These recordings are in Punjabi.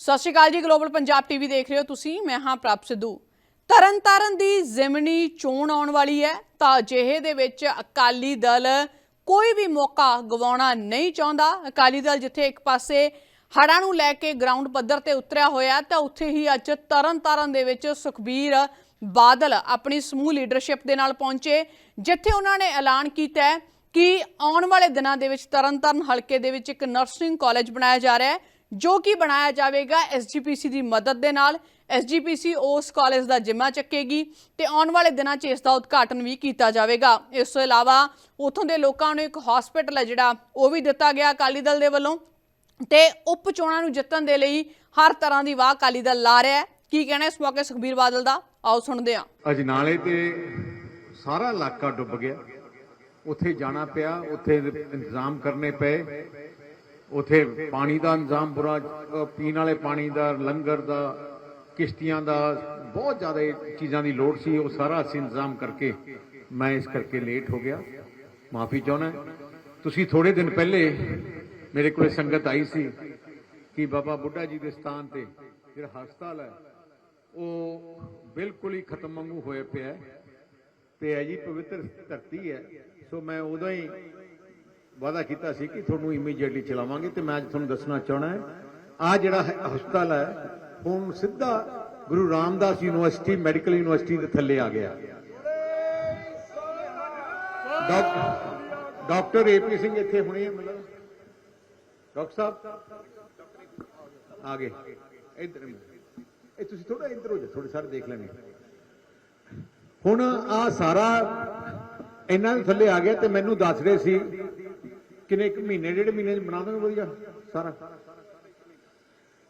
ਸਤਿ ਸ਼੍ਰੀ ਅਕਾਲ ਜੀ ਗਲੋਬਲ ਪੰਜਾਬ ਟੀਵੀ ਦੇਖ ਰਹੇ ਹੋ ਤੁਸੀਂ, ਮੈਂ ਹਾਂ ਪ੍ਰਭ ਸਿੱਧੂ। ਤਰਨਤਾਰਨ ਦੀ ਜ਼ਿਮਨੀ ਚੋਣ ਆਉਣ ਵਾਲੀ ਹੈ, ਤਾਂ ਅਜਿਹੇ ਦੇ ਵਿੱਚ ਅਕਾਲੀ ਦਲ ਕੋਈ ਵੀ ਮੌਕਾ ਗਵਾਉਣਾ ਨਹੀਂ ਚਾਹੁੰਦਾ। ਅਕਾਲੀ ਦਲ ਜਿੱਥੇ ਇੱਕ ਪਾਸੇ ਹੜ੍ਹਾਂ ਨੂੰ ਲੈ ਕੇ ਗਰਾਊਂਡ ਪੱਧਰ ਤੇ ਉਤਰਿਆ ਹੋਇਆ ਤਾਂ ਉੱਥੇ ਹੀ ਅੱਜ ਤਰਨਤਾਰਨ ਦੇ ਵਿੱਚ ਸੁਖਬੀਰ ਬਾਦਲ ਆਪਣੀ ਸਮੂਹ ਲੀਡਰਸ਼ਿਪ ਦੇ ਨਾਲ ਪਹੁੰਚੇ, ਜਿੱਥੇ ਉਹਨਾਂ ਨੇ ਐਲਾਨ ਕੀਤਾ ਕਿ ਆਉਣ ਵਾਲੇ ਦਿਨਾਂ ਦੇ ਵਿੱਚ ਤਰਨਤਾਰਨ ਹਲਕੇ ਦੇ ਵਿੱਚ ਇੱਕ ਨਰਸਿੰਗ ਕਾਲਜ ਬਣਾਇਆ ਜਾ ਰਿਹਾ ਹੈ। ਜੋ ਕਿ ਬਣਾਇਆ ਜਾਵੇਗਾ ਐਸਜੀਪੀਸੀ ਦੀ ਮਦਦ ਦੇ ਨਾਲ। ਐਸਜੀਪੀਸੀ ਉਸ ਕਾਲਜ ਦਾ ਜਿੰਮਾ ਚੱਕੇਗੀ ਤੇ ਆਉਣ ਵਾਲੇ ਦਿਨਾਂ 'ਚ ਇਸ ਦਾ ਉਦਘਾਟਨ ਵੀ ਕੀਤਾ ਜਾਵੇਗਾ। ਇਸ ਤੋਂ ਇਲਾਵਾ ਉਥੋਂ ਦੇ ਲੋਕਾਂ ਨੂੰ ਇੱਕ ਹਸਪੀਟਲ ਹੈ ਜਿਹੜਾ, ਉਹ ਵੀ ਦਿੱਤਾ ਗਿਆ ਅਕਾਲੀ ਦਲ ਦੇ ਵੱਲੋਂ। ਤੇ ਉਪ ਚੋਣਾਂ ਨੂੰ ਜਿੱਤਣ ਦੇ ਲਈ ਹਰ ਤਰ੍ਹਾਂ ਦੀ ਵਾਹ ਅਕਾਲੀ ਦਲ ਲਾ ਰਿਹਾ ਹੈ। ਕੀ ਕਹਿਣਾ ਇਸ ਮੌਕੇ ਸੁਖਬੀਰ ਬਾਦਲ ਦਾ? ਆਓ ਸੁਣਦੇ ਹਾਂ। ਅਜਨਾਲੇ ਤੇ ਸਾਰਾ ਇਲਾਕਾ ਡੁੱਬ ਗਿਆ। ਉੱਥੇ ਜਾਣਾ ਪਿਆ, ਉੱਥੇ ਇੰਤਜ਼ਾਮ ਕਰਨੇ ਪਏ। ਉੱਥੇ ਪਾਣੀ ਦਾ ਇੰਤਜ਼ਾਮ ਬੁਰਾ ਪੀਣ ਵਾਲੇ ਪਾਣੀ ਦਾ, ਲੰਗਰ ਦਾ, ਕਿਸ਼ਤੀਆਂ ਦਾ, ਬਹੁਤ ਜ਼ਿਆਦਾ ਚੀਜ਼ਾਂ ਦੀ ਲੋੜ ਸੀ, ਉਹ ਸਾਰਾ ਅਸੀਂ ਇੰਤਜ਼ਾਮ ਕਰਕੇ ਮੈਂ ਇਸ ਕਰਕੇ ਲੇਟ ਹੋ ਗਿਆ। ਮਾਫੀ ਚਾਹੁੰਦਾ ਤੁਸੀਂ ਥੋੜੇ ਦਿਨ ਪਹਿਲੇ ਮੇਰੇ ਕੋਲੇ ਸੰਗਤ ਆਈ ਸੀ ਕਿ ਬਾਬਾ ਬੁੱਢਾ ਜੀ ਦੇ ਸਥਾਨ ਤੇ ਜਿਹੜਾ ਹਸਪਤਾਲ ਹੈ, ਉਹ ਬਿਲਕੁਲ ਹੀ ਖਤਮ ਵਾਂਗੂ ਹੋਇਆ ਪਿਆ ਹੈ। ਤੇ ਹੈ ਜੀ ਪਵਿੱਤਰ ਧਰਤੀ ਹੈ। ਸੋ ਮੈਂ ਉਦੋਂ ਹੀ ਵਾਅਦਾ ਕੀਤਾ ਸੀ ਕਿ ਤੁਹਾਨੂੰ ਇਮੀਡੀਏਟਲੀ ਚਲਾਵਾਂਗੇ ਤੇ ਮੈਂ ਅੱਜ ਤੁਹਾਨੂੰ ਦੱਸਣਾ ਚਾਹਣਾ ਹੈ। ਆ ਜਿਹੜਾ ਹਸਪਤਾਲ ਹੈ, ਹੁਣ ਸਿੱਧਾ Guru Ramdas university, medical university ਦੇ ਥੱਲੇ ਆ ਗਿਆ। ਡਾਕਟਰ ਡਾਕਟਰ ਏਪੀ ਸਿੰਘ ਇੱਥੇ ਹੁਣੇ ਹੀ ਮਿਲੋ ਡਾਕਟਰ ਸਾਹਿਬ, ਆ ਗਏ। ਇੱਧਰ ਇਹ ਤੁਸੀਂ ਥੋੜਾ ਇੱਧਰ ਹੋ ਜਾ ਥੋੜੇ ਸਾਰੇ ਦੇਖ ਲੈਣੇ। ਹੁਣ ਆ ਸਾਰਾ ਇਹਨਾਂ ਦੇ ਥੱਲੇ ਆ ਗਿਆ ਤੇ ਮੈਨੂੰ ਦੱਸ ਰਹੇ ਸੀ ਕਿੰਨੇ ਇੱਕ ਮਹੀਨੇ, ਡੇਢ ਮਹੀਨੇ ਚ ਬਣਾ ਦੋਗੇ ਵਧੀਆ, ਸਾਰਾ?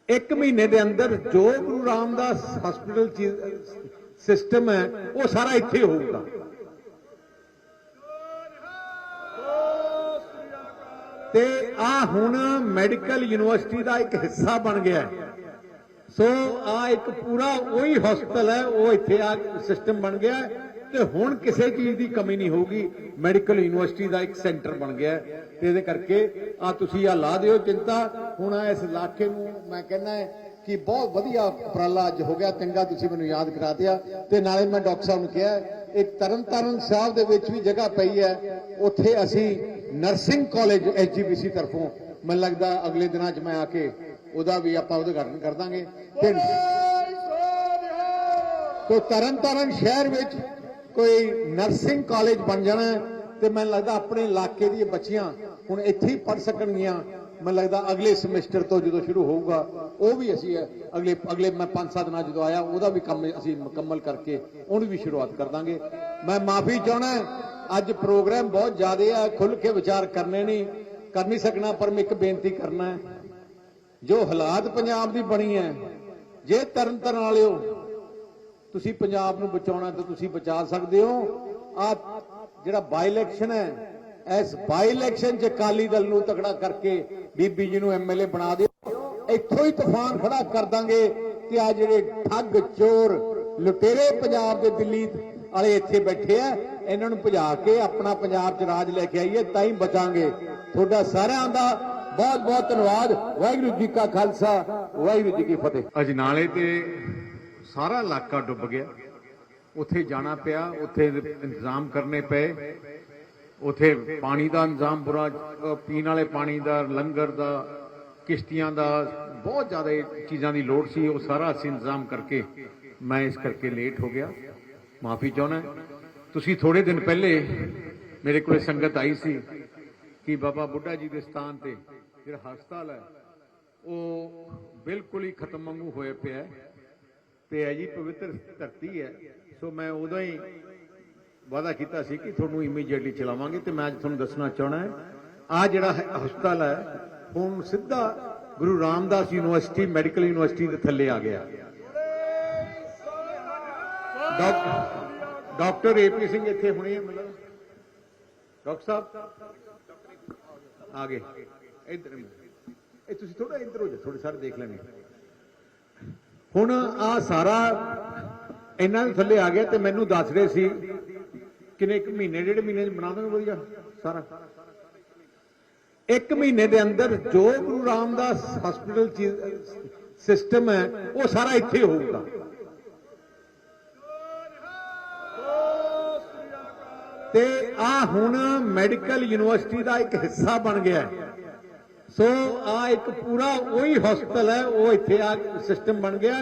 ਇੱਕ ਮਹੀਨੇ ਦੇ ਅੰਦਰ ਜੋ ਗੁਰੂ ਰਾਮਦਾਸ ਹਸਪੀਟਲ ਸਿਸਟਮ ਹੈ, ਉਹ ਸਾਰਾ ਇੱਥੇ ਹੋਊਗਾ। ਤੇ ਆ ਹੁਣ ਮੈਡੀਕਲ ਯੂਨੀਵਰਸਿਟੀ ਦਾ ਇੱਕ ਹਿੱਸਾ ਬਣ ਗਿਆ ਹੈ। ਸੋ ਆ ਇੱਕ ਪੂਰਾ ਉਹੀ ਹਸਪਤਾਲ ਹੈ, ਉਹ ਇੱਥੇ ਆ ਸਿਸਟਮ ਬਣ ਗਿਆ ਹੈ। ਤੇ ਹੁਣ ਕਿਸੇ ਚੀਜ਼ ਦੀ ਕਮੀ ਨਹੀਂ ਹੋਊਗੀ। ਮੈਡੀਕਲ ਯੂਨੀਵਰਸਿਟੀ ਦਾ ਇੱਕ ਸੈਂਟਰ ਬਣ ਗਿਆ ਤੇ ਇਹਦੇ ਕਰਕੇ ਆ ਤੁਸੀਂ ਆ ਲਾ ਦਿਓ ਚਿੰਤਾ। ਹੁਣ ਇਸ ਇਲਾਕੇ ਨੂੰ ਮੈਂ ਕਹਿੰਦਾ ਕਿ ਬਹੁਤ ਵਧੀਆ ਉਪਰਾਲਾ ਅੱਜ ਹੋ ਗਿਆ। ਚੰਗਾ ਤੁਸੀਂ ਮੈਨੂੰ ਯਾਦ ਕਰਾ ਦਿਆ ਤੇ ਨਾਲੇ ਮੈਂ ਡਾਕਟਰ ਸਾਹਿਬ ਨੂੰ ਕਿਹਾ ਇੱਕ ਤਰਨਤਾਰਨ ਸਾਹਿਬ ਦੇ ਵਿੱਚ ਵੀ ਜਗ੍ਹਾ ਪਈ ਹੈ। ਉੱਥੇ ਅਸੀਂ ਨਰਸਿੰਗ ਕਾਲਜ ਐਸਜੀਪੀਸੀ ਤਰਫੋਂ ਮੈਨੂੰ ਲੱਗਦਾ ਅਗਲੇ ਦਿਨਾਂ 'ਚ ਮੈਂ ਆ ਕੇ ਉਹਦਾ ਵੀ ਆਪਾਂ ਉਦਘਾਟਨ ਕਰ ਦਾਂਗੇ। ਤੇ ਤੋ ਤਰਨਤਾਰਨ ਸ਼ਹਿਰ ਵਿੱਚ ਕੋਈ ਨਰਸਿੰਗ ਕਾਲਜ ਬਣ ਜਾਣਾ ਤੇ ਮੈਨੂੰ ਲੱਗਦਾ ਆਪਣੇ ਇਲਾਕੇ ਦੀਆਂ ਬੱਚੀਆਂ ਹੁਣ ਇੱਥੇ ਹੀ ਪੜ ਸਕਣਗੀਆਂ। ਮੈਨੂੰ ਲੱਗਦਾ ਅਗਲੇ ਸਮੈਸਟਰ ਤੋਂ ਜਦੋਂ ਸ਼ੁਰੂ ਹੋਊਗਾ, ਉਹ ਵੀ ਅਸੀਂ ਅਗਲੇ ਅਗਲੇ ਮੈਂ 5-7 ਦਿਨਾਂ ਜਦੋਂ ਆਇਆ, ਉਹਦਾ ਵੀ ਕੰਮ ਅਸੀਂ ਮੁਕੰਮਲ ਕਰਕੇ ਉਹਨੂੰ ਵੀ ਸ਼ੁਰੂਆਤ ਕਰ ਦਾਂਗੇ। ਮੈਂ ਮਾਫੀ ਚਾਹਣਾ ਅੱਜ ਪ੍ਰੋਗਰਾਮ ਬਹੁਤ ਜ਼ਿਆਦਾ ਆ ਖੁੱਲ ਕੇ ਵਿਚਾਰ ਕਰਨੇ ਨਹੀਂ, ਕਰ ਨਹੀਂ ਸਕਣਾ, ਪਰ ਮੈਂ ਇੱਕ ਬੇਨਤੀ ਕਰਨਾ ਜੋ ਹਾਲਾਤ ਪੰਜਾਬ ਦੀ ਬਣੀ ਹੈ, ਜੇ ਤਰਨ ਤਰਨ ਵਾਲਿਓ ਤੁਸੀਂ ਪੰਜਾਬ ਨੂੰ ਬਚਾਉਣਾ ਤਾਂ ਤੁਸੀਂ ਬਚਾ ਸਕਦੇ ਹੋ। ਆ ਜਿਹੜਾ ਬਾਈ ਇਲੈਕਸ਼ਨ ਹੈ, ਇਸ ਬਾਈ ਇਲੈਕਸ਼ਨ 'ਚ ਅਕਾਲੀ ਦਲ ਨੂੰ ਤਕੜਾ ਕਰਕੇ ਬੀਬੀ ਜੀ ਨੂੰ ਐਮਐਲਏ ਬਣਾ ਦਿਓ। ਇੱਥੋਂ ਹੀ ਤੂਫਾਨ ਖੜਾ ਕਰ ਦਾਂਗੇ ਕਿ ਆ ਜਿਹੜੇ ਠੱਗ, ਚੋਰ, ਲੁਟੇਰੇ ਪੰਜਾਬ ਦੇ ਦਿੱਲੀ ਵਾਲੇ ਇੱਥੇ ਬੈਠੇ ਆ, ਇਹਨਾਂ ਨੂੰ ਭਜਾ ਕੇ ਆਪਣਾ ਪੰਜਾਬ 'ਚ ਰਾਜ ਲੈ ਕੇ ਆਈਏ, ਤਾਂ ਹੀ ਬਚਾਂਗੇ। ਤੁਹਾਡਾ ਸਾਰਿਆਂ ਦਾ ਬਹੁਤ ਬਹੁਤ ਧੰਨਵਾਦ। ਵਾਹਿਗੁਰੂ ਜੀ ਕਾ ਖਾਲਸਾ, ਵਾਹਿਗੁਰੂ ਜੀ ਕੀ ਫਤਿਹ। ਅਜਨਾਲੇ ਤੇ ਸਾਰਾ ਇਲਾਕਾ ਡੁੱਬ ਗਿਆ। ਉੱਥੇ ਜਾਣਾ ਪਿਆ, ਉੱਥੇ ਇੰਤਜ਼ਾਮ ਕਰਨੇ ਪਏ। ਉੱਥੇ ਪਾਣੀ ਦਾ ਇੰਤਜ਼ਾਮ ਬੁਰਾ ਪੀਣ ਵਾਲੇ ਪਾਣੀ ਦਾ, ਲੰਗਰ ਦਾ, ਕਿਸ਼ਤੀਆਂ ਦਾ, ਬਹੁਤ ਜ਼ਿਆਦਾ ਚੀਜ਼ਾਂ ਦੀ ਲੋੜ ਸੀ। ਉਹ ਸਾਰਾ ਅਸੀਂ ਇੰਤਜ਼ਾਮ ਕਰਕੇ ਮੈਂ ਇਸ ਕਰਕੇ ਲੇਟ ਹੋ ਗਿਆ। ਮਾਫੀ ਚਾਹੁੰਦਾ ਤੁਸੀਂ ਥੋੜੇ ਦਿਨ ਪਹਿਲੇ ਮੇਰੇ ਕੋਲੇ ਸੰਗਤ ਆਈ ਸੀ ਕਿ ਬਾਬਾ ਬੁੱਢਾ ਜੀ ਦੇ ਸਥਾਨ ਤੇ ਜਿਹੜਾ ਹਸਪਤਾਲ ਹੈ, ਉਹ ਬਿਲਕੁਲ ਹੀ ਖਤਮ ਵਾਂਗੂ ਹੋਏ ਪਿਆ ਹੈ। ਤੇ ਹੈ ਜੀ ਪਵਿੱਤਰ ਧਰਤੀ ਹੈ। ਸੋ ਮੈਂ ਉਦੋਂ ਹੀ ਵਾਅਦਾ ਕੀਤਾ ਸੀ ਕਿ ਤੁਹਾਨੂੰ ਇਮੀਡੀਏਟਲੀ ਚਲਾਵਾਂਗੇ ਤੇ ਮੈਂ ਅੱਜ ਤੁਹਾਨੂੰ ਦੱਸਣਾ ਚਾਹਣਾ ਹੈ। ਆ ਜਿਹੜਾ ਹਸਪਤਾਲ ਹੈ, ਹੁਣ ਸਿੱਧਾ Guru Ramdas university, medical university ਦੇ ਥੱਲੇ ਆ ਗਿਆ। ਡਾਕਟਰ ਡਾਕਟਰ ਏਪੀ ਸਿੰਘ ਇੱਥੇ ਹੁਣੇ ਹੀ ਮਿਲੋ ਡਾਕਟਰ ਸਾਹਿਬ, ਆ ਗਏ। ਇਹ ਤੁਸੀਂ ਥੋੜਾ ਇੱਧਰ ਹੋ ਜਾ ਥੋੜੇ ਸਾਰੇ ਦੇਖ ਲੈਣੇ। ਹੁਣ ਆ ਸਾਰਾ ਇਹਨਾਂ ਦੇ ਥੱਲੇ ਆ ਗਿਆ ਤੇ ਮੈਨੂੰ ਦੱਸ ਰਹੇ ਸੀ ਕਿਨੇ ਇੱਕ ਮਹੀਨੇ, ਡੇਢ ਮਹੀਨੇ ਚ ਬਣਾ ਦਾਂਗੇ ਵਧੀਆ, ਸਾਰਾ। ਇੱਕ ਮਹੀਨੇ ਦੇ ਅੰਦਰ ਜੋ ਗੁਰੂ ਰਾਮਦਾਸ ਹਸਪੀਟਲ ਸਿਸਟਮ ਹੈ, ਉਹ ਸਾਰਾ ਇੱਥੇ ਹੋਊਗਾ। ਤੇ ਆ ਹੁਣ ਮੈਡੀਕਲ ਯੂਨੀਵਰਸਿਟੀ ਦਾ ਇੱਕ ਹਿੱਸਾ ਬਣ ਗਿਆ ਹੈ। ਸੋ ਆ ਇੱਕ ਪੂਰਾ ਉਹੀ ਹਸਪਤਾਲ ਹੈ ਉਹ ਇੱਥੇ ਆ ਸਿਸਟਮ ਬਣ ਗਿਆ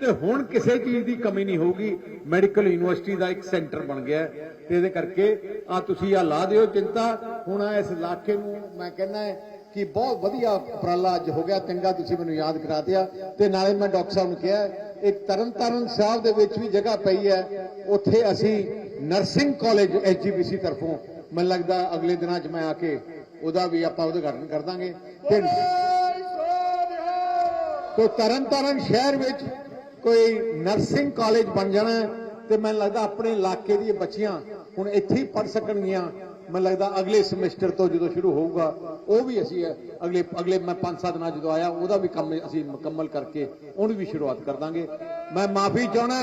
ਤੇ ਹੁਣ ਕਿਸੇ ਚੀਜ਼ ਦੀ ਕਮੀ ਨਹੀਂ ਹੋਊਗੀ। ਮੈਡੀਕਲ ਯੂਨੀਵਰਸਿਟੀ ਦਾ ਇੱਕ ਸੈਂਟਰ ਬਣ ਗਿਆ ਤੇ ਇਹਦੇ ਕਰਕੇ ਆ ਤੁਸੀਂ ਆ ਲਾ ਦਿਓ ਚਿੰਤਾ। ਹੁਣ ਆ ਇਸ ਇਲਾਕੇ ਨੂੰ ਮੈਂ ਕਹਿੰਦਾ ਹੈ ਕਿ ਬਹੁਤ ਵਧੀਆ ਉਪਰਾਲਾ ਅੱਜ ਹੋ ਗਿਆ ਚੰਗਾ ਤੁਸੀਂ ਮੈਨੂੰ ਯਾਦ ਕਰਾ ਦਿਆ। ਤੇ ਨਾਲੇ ਮੈਂ ਡਾਕਟਰ ਸਾਹਿਬ ਨੂੰ ਕਿਹਾ ਹੈ, ਇੱਕ ਤਰਨਤਾਰਨ ਸਾਹਿਬ ਦੇ ਵਿੱਚ ਵੀ ਜਗ੍ਹਾ ਪਈ ਹੈ। ਉੱਥੇ ਅਸੀਂ ਨਰਸਿੰਗ ਕਾਲਜ ਐਸਜੀਬੀਸੀ ਤਰਫੋਂ ਮੈਨੂੰ ਲੱਗਦਾ ਅਗਲੇ ਦਿਨਾਂ 'ਚ ਮੈਂ ਆ ਕੇ ਉਹਦਾ ਵੀ ਆਪਾਂ ਉਦਘਾਟਨ ਕਰ ਦਾਂਗੇ। ਤੇ ਤੋ ਤਰਨਤਾਰਨ ਸ਼ਹਿਰ ਵਿੱਚ ਕੋਈ ਨਰਸਿੰਗ ਕਾਲਜ ਬਣ ਜਾਣਾ ਤੇ ਮੈਨੂੰ ਲੱਗਦਾ ਆਪਣੇ ਇਲਾਕੇ ਦੀਆਂ ਬੱਚੀਆਂ ਹੁਣ ਇੱਥੇ ਹੀ ਪੜ ਸਕਣਗੀਆਂ। ਮੈਨੂੰ ਲੱਗਦਾ ਅਗਲੇ ਸਮੈਸਟਰ ਤੋਂ ਜਦੋਂ ਸ਼ੁਰੂ ਹੋਊਗਾ ਉਹ ਵੀ ਅਸੀਂ ਅਗਲੇ ਅਗਲੇ ਮੈਂ 5-7 ਦਿਨਾਂ ਜਦੋਂ ਆਇਆ ਉਹਦਾ ਵੀ ਕੰਮ ਅਸੀਂ ਮੁਕੰਮਲ ਕਰਕੇ ਉਹਨੂੰ ਵੀ ਸ਼ੁਰੂਆਤ ਕਰ ਦਾਂਗੇ। ਮੈਂ ਮਾਫੀ ਚਾਹਣਾ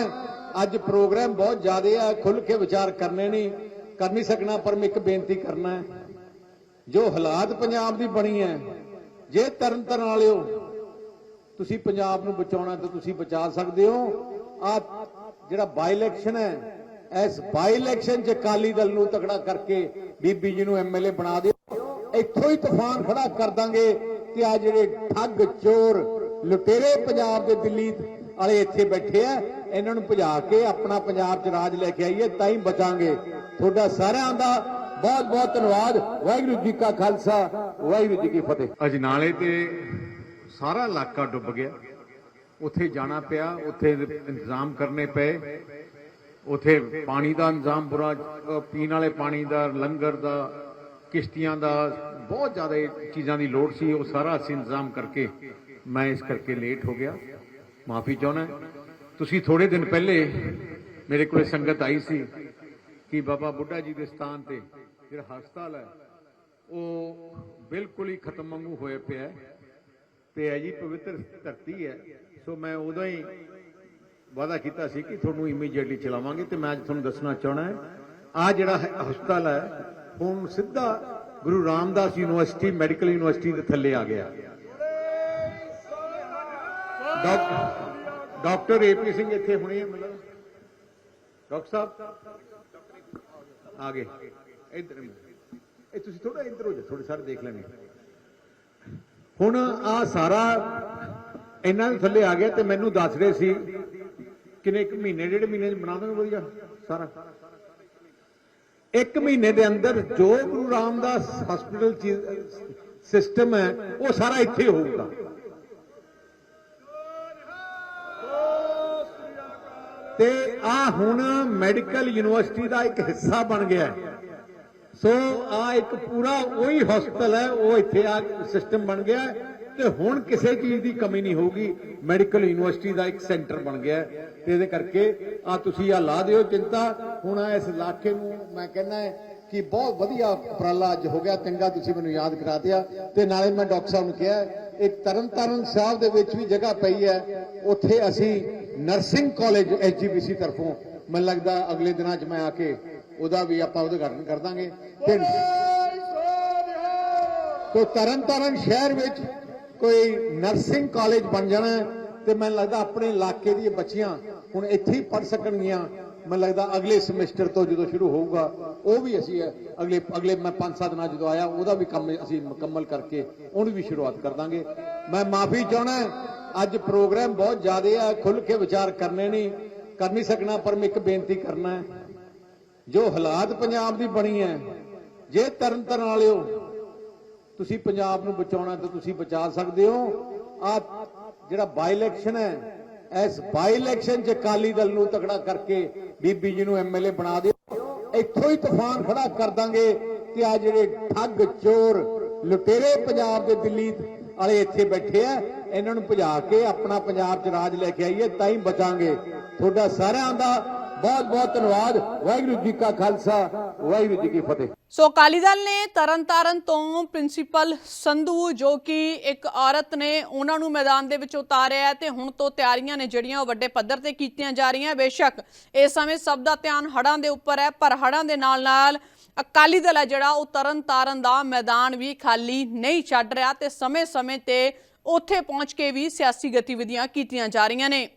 ਅੱਜ ਪ੍ਰੋਗਰਾਮ ਬਹੁਤ ਜ਼ਿਆਦੇ ਆ ਖੁੱਲ ਕੇ ਵਿਚਾਰ ਕਰਨੇ ਨਹੀਂ ਕਰ ਨਹੀਂ ਸਕਣਾ ਪਰ ਮੈਂ ਇੱਕ ਬੇਨਤੀ ਕਰਨਾ ਹੈ ਜੋ ਹਾਲਾਤ ਪੰਜਾਬ ਦੀ ਬਣੀ ਹੈ, ਜੇ ਤਰਨ ਤਾਰਨ ਵਾਲਿਓ ਤੁਸੀਂ ਪੰਜਾਬ ਨੂੰ ਬਚਾਉਣਾ ਤਾਂ ਤੁਸੀਂ ਬਚਾ ਸਕਦੇ ਹੋ। ਆ ਜਿਹੜਾ ਬਾਈ ਇਲੈਕਸ਼ਨ ਹੈ, ਇਸ ਬਾਈ ਇਲੈਕਸ਼ਨ 'ਚ ਅਕਾਲੀ ਦਲ ਨੂੰ ਤਕੜਾ ਕਰਕੇ ਬੀਬੀ ਜੀ ਨੂੰ ਐਮਐਲਏ ਬਣਾ ਦਿਓ। ਇੱਥੋਂ ਹੀ ਤੂਫਾਨ ਖੜਾ ਕਰ ਦਾਂਗੇ ਕਿ ਆ ਜਿਹੜੇ ਠੱਗ, ਚੋਰ, ਲੁਟੇਰੇ ਪੰਜਾਬ ਦੇ ਦਿੱਲੀ ਵਾਲੇ ਇੱਥੇ ਬੈਠੇ ਆ, ਇਹਨਾਂ ਨੂੰ ਭਜਾ ਕੇ ਆਪਣਾ ਪੰਜਾਬ 'ਚ ਰਾਜ ਲੈ ਕੇ ਆਈਏ, ਤਾਂ ਹੀ ਬਚਾਂਗੇ। ਤੁਹਾਡਾ ਸਾਰਿਆਂ ਦਾ ਬਹੁਤ ਬਹੁਤ ਧੰਨਵਾਦ। ਵਾਹਿਗੁਰੂ ਜੀ ਕਾ ਖਾਲਸਾ, ਵਾਹਿਗੁਰੂ ਜੀ ਕੀ ਫਤਿਹ। ਅਜਨਾਲੇ ਤੇ ਸਾਰਾ ਇਲਾਕਾ ਡੁੱਬ ਗਿਆ। ਉੱਥੇ ਜਾਣਾ ਪਿਆ, ਉੱਥੇ ਇੰਤਜ਼ਾਮ ਕਰਨੇ ਪਏ। ਉੱਥੇ ਪਾਣੀ ਦਾ ਇੰਤਜ਼ਾਮ ਬੁਰਾ ਪੀਣ ਵਾਲੇ ਪਾਣੀ ਦਾ, ਲੰਗਰ ਦਾ, ਕਿਸ਼ਤੀਆਂ ਦਾ, ਬਹੁਤ ਜ਼ਿਆਦਾ ਚੀਜ਼ਾਂ ਦੀ ਲੋੜ ਸੀ। ਉਹ ਸਾਰਾ ਅਸੀਂ ਇੰਤਜ਼ਾਮ ਕਰਕੇ ਮੈਂ ਇਸ ਕਰਕੇ ਲੇਟ ਹੋ ਗਿਆ। ਮਾਫੀ ਚਾਹੁੰਦਾ ਤੁਸੀਂ ਥੋੜੇ ਦਿਨ ਪਹਿਲੇ ਮੇਰੇ ਕੋਲੇ ਸੰਗਤ ਆਈ ਸੀ ਕਿ ਬਾਬਾ ਬੁੱਢਾ ਜੀ ਦੇ ਸਥਾਨ ਤੇ ਜਿਹੜਾ ਹਸਪਤਾਲ ਹੈ, ਉਹ ਬਿਲਕੁਲ ਹੀ ਖਤਮ ਵਾਂਗੂ ਹੋਇਆ ਪਿਆ ਹੈ ਤੇ ਹੈ ਜੀ ਪਵਿੱਤਰ ਧਰਤੀ ਹੈ। ਸੋ ਮੈਂ ਉਦੋਂ ਹੀ ਵਾਅਦਾ ਕੀਤਾ ਸੀ ਕਿ ਤੁਹਾਨੂੰ ਇਮੀਡੀਏਟਲੀ ਚਲਾਵਾਂਗੇ ਤੇ ਮੈਂ ਅੱਜ ਤੁਹਾਨੂੰ ਦੱਸਣਾ ਚਾਹਣਾ ਹੈ ਆ ਜਿਹੜਾ ਹਸਪਤਾਲ ਹੈ, ਹੁਣ ਸਿੱਧਾ Guru Ramdas university, medical university ਦੇ ਥੱਲੇ ਆ ਗਿਆ। ਡਾਕਟਰ ਡਾਕਟਰ ਏਪੀ ਸਿੰਘ ਇੱਥੇ ਹੁਣੇ ਹੈ ਮਤਲਬ ਡਾਕਟਰ ਸਾਹਿਬ, ਆ ਗਏ। ਇੱਧਰ ਇਹ ਤੁਸੀਂ ਥੋੜਾ ਇੱਧਰ ਹੋ ਜਾ ਥੋੜੇ ਸਾਰੇ ਦੇਖ ਲੈਣੇ। ਹੁਣ ਆ ਸਾਰਾ ਇਹਨਾਂ ਦੇ ਥੱਲੇ ਆ ਗਿਆ ਤੇ ਮੈਨੂੰ ਦੱਸ ਰਹੇ ਸੀ ਕਿਨੇ ਇੱਕ ਮਹੀਨੇ, ਡੇਢ ਮਹੀਨੇ ਚ ਬਣਾ ਦਾਂਗੇ ਵਧੀਆ, ਸਾਰਾ। ਇੱਕ ਮਹੀਨੇ ਦੇ ਅੰਦਰ ਜੋ ਗੁਰੂ ਰਾਮਦਾਸ ਹਸਪੀਟਲ ਸਿਸਟਮ ਹੈ, ਉਹ ਸਾਰਾ ਇੱਥੇ ਹੋਊਗਾ। ਤੇ ਆ ਹੁਣ ਮੈਡੀਕਲ ਯੂਨੀਵਰਸਿਟੀ ਦਾ ਇੱਕ ਹਿੱਸਾ ਬਣ ਗਿਆ ਹੈ। ਸੋ ਆ ਇੱਕ ਪੂਰਾ ਉਹੀ ਹਸਪਤਾਲ ਹੈ ਉਹ ਇੱਥੇ ਆ ਸਿਸਟਮ ਬਣ ਗਿਆ ਤੇ ਹੁਣ ਕਿਸੇ ਚੀਜ਼ ਦੀ ਕਮੀ ਨਹੀਂ ਹੋਊਗੀ। ਮੈਡੀਕਲ ਯੂਨੀਵਰਸਿਟੀ ਦਾ ਇੱਕ ਸੈਂਟਰ ਬਣ ਗਿਆ ਤੇ ਇਹਦੇ ਕਰਕੇ ਆ ਤੁਸੀਂ ਆ ਲਾ ਦਿਓ ਚਿੰਤਾ। ਹੁਣ ਆ ਇਸ ਇਲਾਕੇ ਨੂੰ ਮੈਂ ਕਹਿੰਦਾ ਹੈ ਕਿ ਬਹੁਤ ਵਧੀਆ ਉਪਰਾਲਾ ਅੱਜ ਹੋ ਗਿਆ ਚੰਗਾ ਤੁਸੀਂ ਮੈਨੂੰ ਯਾਦ ਕਰਾ ਦਿਆ। ਤੇ ਨਾਲੇ ਮੈਂ ਡਾਕਟਰ ਸਾਹਿਬ ਨੂੰ ਕਿਹਾ ਹੈ, ਇੱਕ ਤਰਨਤਾਰਨ ਸਾਹਿਬ ਦੇ ਵਿੱਚ ਵੀ ਜਗ੍ਹਾ ਪਈ ਹੈ। ਉੱਥੇ ਅਸੀਂ ਨਰਸਿੰਗ ਕਾਲਜ ਐਸਜੀਬੀਸੀ ਤਰਫੋਂ ਮੈਨੂੰ ਲੱਗਦਾ ਅਗਲੇ ਦਿਨਾਂ 'ਚ ਮੈਂ ਆ ਕੇ ਉਹਦਾ ਵੀ ਆਪਾਂ ਉਦਘਾਟਨ ਕਰ ਦਾਂਗੇ। ਤੇ ਤੋ ਤਰਨਤਾਰਨ ਸ਼ਹਿਰ ਵਿੱਚ ਕੋਈ ਨਰਸਿੰਗ ਕਾਲਜ ਬਣ ਜਾਣਾ ਤੇ ਮੈਨੂੰ ਲੱਗਦਾ ਆਪਣੇ ਇਲਾਕੇ ਦੀਆਂ ਬੱਚੀਆਂ ਹੁਣ ਇੱਥੇ ਹੀ ਪੜ ਸਕਣਗੀਆਂ। ਮੈਨੂੰ ਲੱਗਦਾ ਅਗਲੇ ਸਮੈਸਟਰ ਤੋਂ ਜਦੋਂ ਸ਼ੁਰੂ ਹੋਊਗਾ ਉਹ ਵੀ ਅਸੀਂ ਅਗਲੇ ਅਗਲੇ ਮੈਂ 5-7 ਦਿਨਾਂ ਜਦੋਂ ਆਇਆ ਉਹਦਾ ਵੀ ਕੰਮ ਅਸੀਂ ਮੁਕੰਮਲ ਕਰਕੇ ਉਹਨੂੰ ਵੀ ਸ਼ੁਰੂਆਤ ਕਰ ਦਾਂਗੇ। ਮੈਂ ਮਾਫੀ ਚਾਹਣਾ ਅੱਜ ਪ੍ਰੋਗਰਾਮ ਬਹੁਤ ਜ਼ਿਆਦੇ ਆ ਖੁੱਲ ਕੇ ਵਿਚਾਰ ਕਰਨੇ ਨਹੀਂ ਕਰ ਨਹੀਂ ਸਕਣਾ ਪਰ ਮੈਂ ਇੱਕ ਬੇਨਤੀ ਕਰਨਾ ਹੈ ਜੋ ਹਾਲਾਤ ਪੰਜਾਬ ਦੀ ਬਣੀ ਹੈ, ਜੇ ਤਰਨ ਤਾਰਨ ਵਾਲਿਓ ਤੁਸੀਂ ਪੰਜਾਬ ਨੂੰ ਬਚਾਉਣਾ ਤਾਂ ਤੁਸੀਂ ਬਚਾ ਸਕਦੇ ਹੋ। ਆ ਜਿਹੜਾ ਬਾਈ ਇਲੈਕਸ਼ਨ ਹੈ, ਇਸ ਬਾਈ ਇਲੈਕਸ਼ਨ 'ਚ ਅਕਾਲੀ ਦਲ ਨੂੰ ਤਕੜਾ ਕਰਕੇ ਬੀਬੀ ਜੀ ਨੂੰ ਐਮਐਲਏ ਬਣਾ ਦਿਓ। ਇੱਥੋਂ ਹੀ ਤੂਫਾਨ ਖੜਾ ਕਰ ਦਾਂਗੇ ਕਿ ਆ ਜਿਹੜੇ ਠੱਗ, ਚੋਰ, ਲੁਟੇਰੇ ਪੰਜਾਬ ਦੇ ਦਿੱਲੀ ਵਾਲੇ ਇੱਥੇ ਬੈਠੇ ਆ, ਇਹਨਾਂ ਨੂੰ ਭਜਾ ਕੇ ਆਪਣਾ ਪੰਜਾਬ 'ਚ ਰਾਜ ਲੈ ਕੇ ਆਈਏ, ਤਾਂ ਹੀ ਬਚਾਂਗੇ। ਤੁਹਾਡਾ ਸਾਰਿਆਂ ਦਾ ਬਹੁਤ ਬਹੁਤ ਧੰਨਵਾਦ। ਵਾਹਿਗੁਰੂ ਜੀ ਕਾ ਖਾਲਸਾ, ਵਾਹਿਗੁਰੂ ਜੀ ਕੀ ਫਤਿਹ। ਸੋ ਅਕਾਲੀ ਦਲ ਨੇ ਤਰਨਤਾਰਨ ਤੋਂ ਪ੍ਰਿੰਸੀਪਲ ਸੰਧੂ, ਜੋ ਕਿ ਇੱਕ ਔਰਤ ਨੇ, ਉਹਨਾਂ ਨੂੰ ਮੈਦਾਨ ਦੇ ਵਿੱਚ ਉਤਾਰਿਆ ਤੇ ਹੁਣ ਤੋਂ ਤਿਆਰੀਆਂ ਨੇ ਜਿਹੜੀਆਂ ਉਹ ਵੱਡੇ ਪੱਧਰ ਤੇ ਕੀਤੀਆਂ ਜਾ ਰਹੀਆਂ। ਬੇਸ਼ੱਕ ਇਸ ਸਮੇਂ ਸਭ ਦਾ ਧਿਆਨ ਹੜ੍ਹਾਂ ਦੇ ਉੱਪਰ ਹੈ, ਪਰ ਹੜ੍ਹਾਂ ਦੇ ਨਾਲ ਨਾਲ ਅਕਾਲੀ ਦਲ ਹੈ ਜਿਹੜਾ, ਉਹ ਤਰਨਤਾਰਨ ਦਾ ਮੈਦਾਨ ਵੀ ਖਾਲੀ ਨਹੀਂ ਛੱਡ ਰਿਹਾ ਤੇ ਸਮੇਂ-ਸਮੇਂ ਤੇ ਉੱਥੇ ਪਹੁੰਚ ਕੇ ਵੀ ਸਿਆਸੀ ਗਤੀਵਿਧੀਆਂ ਕੀਤੀਆਂ ਜਾ ਰਹੀਆਂ ਨੇ।